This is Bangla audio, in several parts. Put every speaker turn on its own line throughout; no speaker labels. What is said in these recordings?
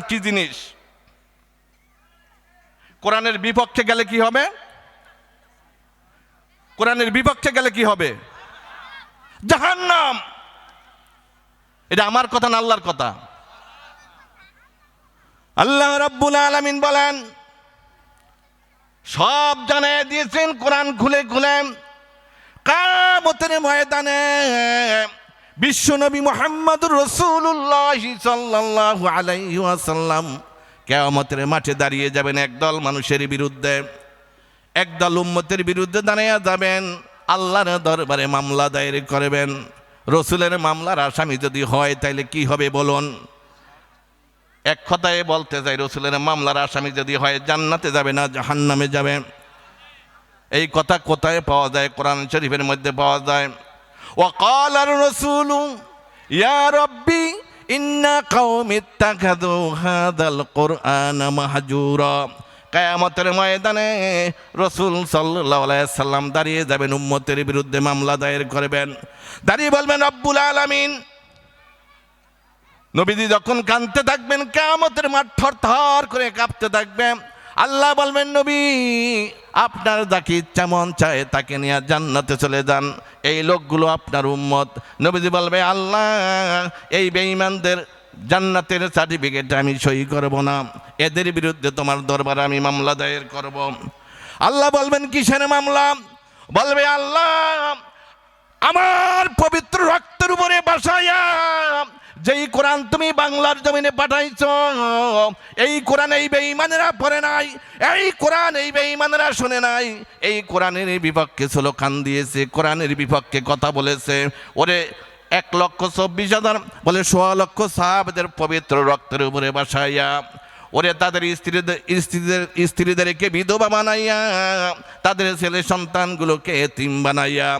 কি জিনিস? কোরআনের বিপক্ষে গেলে কি হবে? কোরআনের বিপক্ষে গেলে কি হবে? জাহান্নাম! এটা আমার কথা না আল্লাহর কথা? আল্লাহ রাব্বুল আলামিন বলেন, সব জানিয়ে দিয়েছেন, কোরআন খুলে খুলে কামতের ময়দানে বিশ্বনবী মোহাম্মদুর রসুল্লাহ ওয়াসাল্লাম কেয়ামতের মাঠে দাঁড়িয়ে যাবেন একদল মানুষের বিরুদ্ধে, একদল উম্মতের বিরুদ্ধে দাঁড়িয়ে যাবেন, আল্লাহর দরবারে মামলা দায়ের করবেন। রসুলের মামলার আসামি যদি হয় তাইলে কি হবে বলুন? এক কথায় বলতে চাই রসুলের মামলার আসামি যদি হয় জান্নাতে যাবে না জাহান্নামে যাবে? এই কথা কোথায় পাওয়া যায়? কোরআন শরীফের মধ্যে পাওয়া যায়। وقال الرسول يا ربي إن قوم اتخذوا هذا القرآن مهجورا কায়ামতের ময়দানে রসুল সাল্লাহ সাল্লাম দাঁড়িয়ে যাবেন উম্মতের বিরুদ্ধে মামলা দায়ের করবেন দাঁড়িয়ে বলবেন রব্বুল আলামিন নবীজি যখন কানতে থাকবেন কেয়ামতের মাঠ থর থর করে কাঁপতে থাকবে আল্লাহ বলবেন, নবী, আপনার যাকে ইচ্ছা মন চায় তাকে নিয়ে জান্নাতে চলে যান। এই লোকগুলো আপনার উম্মত। নবীজি বলবে, আল্লাহ, এই বেঈমানদের জান্নাতের সার্টিফিকেট আমি সই করব না। এদের বিরুদ্ধে তোমার দরবারে আমি মামলা দায়ের করব। আল্লাহ বলবেন, কিসের মামলা? বলবে, আল্লাহ, আমার পবিত্র রক্তের উপরে বাসায়া যেই কোরআন তুমি বাংলার জমিনে পাঠাইছ, এই কোরআন এই বেঈমানেরা পড়ে নাই, এই কোরআন এই বেঈমানেরা শুনে নাই। এই কোরআনের বিপক্ষে স্লোকান দিয়েছে, কোরআনের বিপক্ষে কথা বলেছে। ওরে এক লক্ষ চব্বিশ হাজার, বলে সোয়া লক্ষ সাহাবদের পবিত্র রক্তের উপরে বাসাইয়া, ওরে তাদের স্ত্রীদের স্ত্রীদের, স্ত্রীদেরকে বিধবা বানাইয়া, তাদের ছেলে সন্তানগুলোকে এতিম বানাইয়া,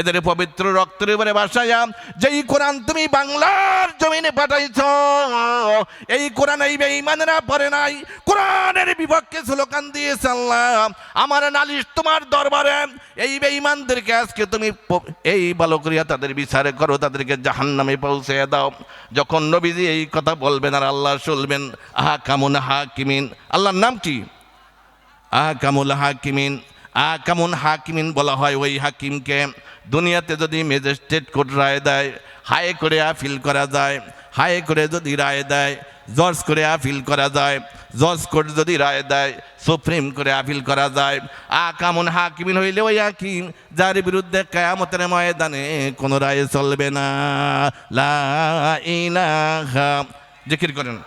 এদের পবিত্র রক্তের উপরে বাসাইয়া, যেই কোরআন তুমি বাংলার পাঠাইছ। এই কোরআন এই বেঈমানেরা পড়ে নাই। কোরআনের বিপক্ষে স্লোগান দিয়েছে আল্লাহ। আমার নালিশ তোমার দরবারে। এই বেঈমানদেরকে আজকে তুমি এই ভালো করিয়া তাদের বিচার করো, তাদেরকে জাহান্নামে পৌঁছে দাও। যখন নবীজি এই কথা বলবেন আর আল্লাহ শুনবেন আহা কামুন হাকিমিন। আল্লাহর নাম কি? আহা কামুল হাকিমিন। আহা কামুন হাকিমিন বলা হয় ওই হাকিমকে। দুনিয়াতে যদি ম্যাজিস্ট্রেট কোর্ট রায় দেয়, হাই করে আপিল করা যায়। হাই করে যদি রায় দেয়, জজ করে আপিল করা যায়, জজ করে যদি রায় দেয়, সুপ্রিম করে আপিল করা যায়। আ কামন হাকিমিন হইলে ওই হাকিম, যার বিরুদ্ধে কায়ামতের ময়দানে কোনো রায় চলবে না। লা জিকির করেন।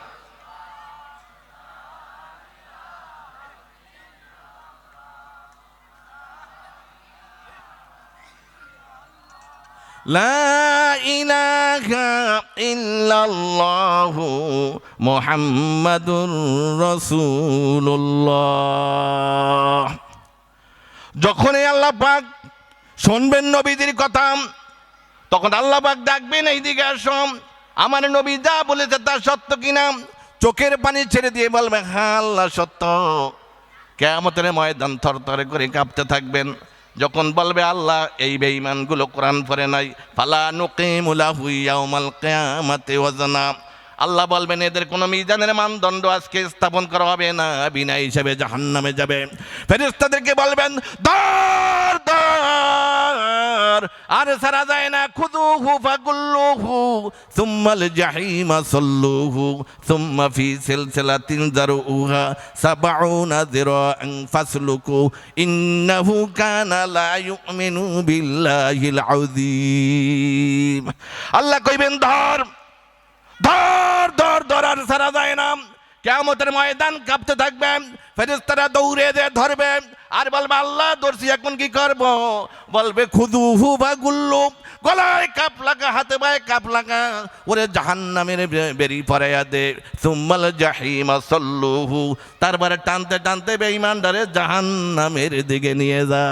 লা ইলাহা। ইল্লাল্লাহ মোহাম্মদুর রসুল্লাহ যখনই আল্লাহ পাক শুনবেন নবীদের কথা, তখন আল্লাহ পাক ডাকবেন, এইদিকে আসম আমার নবী যা বলেছে তা সত্য কিনা? চোখের পানি ছেড়ে দিয়ে বলবে হ্যাঁ আল্লাহ সত্য। কেয়ামতের ময়দান থরথরে করে কাঁপতে থাকবেন। যখন বলবে আল্লাহ, এই বেঈমানগুলো কোরআন পরে নাই। ফালা নুকিমুলাহু ইয়াউমাল কিয়ামাতি ওয়াজনা আল্লাহ বলবেন, এদের কোনো মিজানের মানদণ্ড আজকে স্থাপন করা হবে না, বিনা হিসেবে জাহান নামে যাবে। ফেরিস্তাদেরকে বলবেন আর সারা যায় না খুদু হু ফাগুল্লু ফাগুল্লুহু সুম্মাল জাহিমা সল্লুহু সুম্মা ফি সিলসিলাতিন যারউহা সাবউনা যিরাআন ফাসলুকু ইন্নাহু কানা লা ইউমিনু বিল্লাহিল আযীম আল্লাহ কইবেন, ধর ধর ধর ধর, আর সারা কেমতের ময়দান কাঁপতে থাকবে ফেরেস্তারা দৌড়ে দিয়ে ধরবে। আর বলবে, আল্লাহ দর্শি এখন কি করব? বলবে খুদু হু বা গুল্লু গলায় কাপ লাগা, হাতে বায় কাপ লাগা। ওরে জাহান নামের বেরি পরাইয়া দে। সুম্মাল জাহিমা সল্লুহু। তারপরে টানতে টানতে বেঈমানদারে জাহান নামের দিকে নিয়ে যা।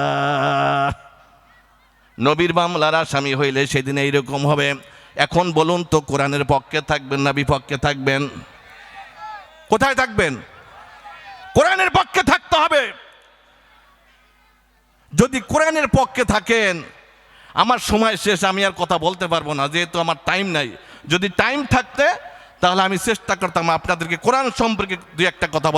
নবীর মামলার আসামি হইলে সেদিন এইরকম হবে। এখন বলুন তো, কোরআনের পক্ষে থাকবেন না বিপক্ষে থাকবেন? কোথায় থাকবেন? কোরআনের পক্ষে থাকতে হবে। যদি কোরআনের পক্ষে থাকেন আমার সময় শেষ, আমি আর কথা বলতে পারব না, যেহেতু আমার টাইম নাই। যদি টাইম থাকতে, তাহলে আমি চেষ্টা করতাম আপনাদেরকে কোরআন সম্পর্কে দুই একটা কথা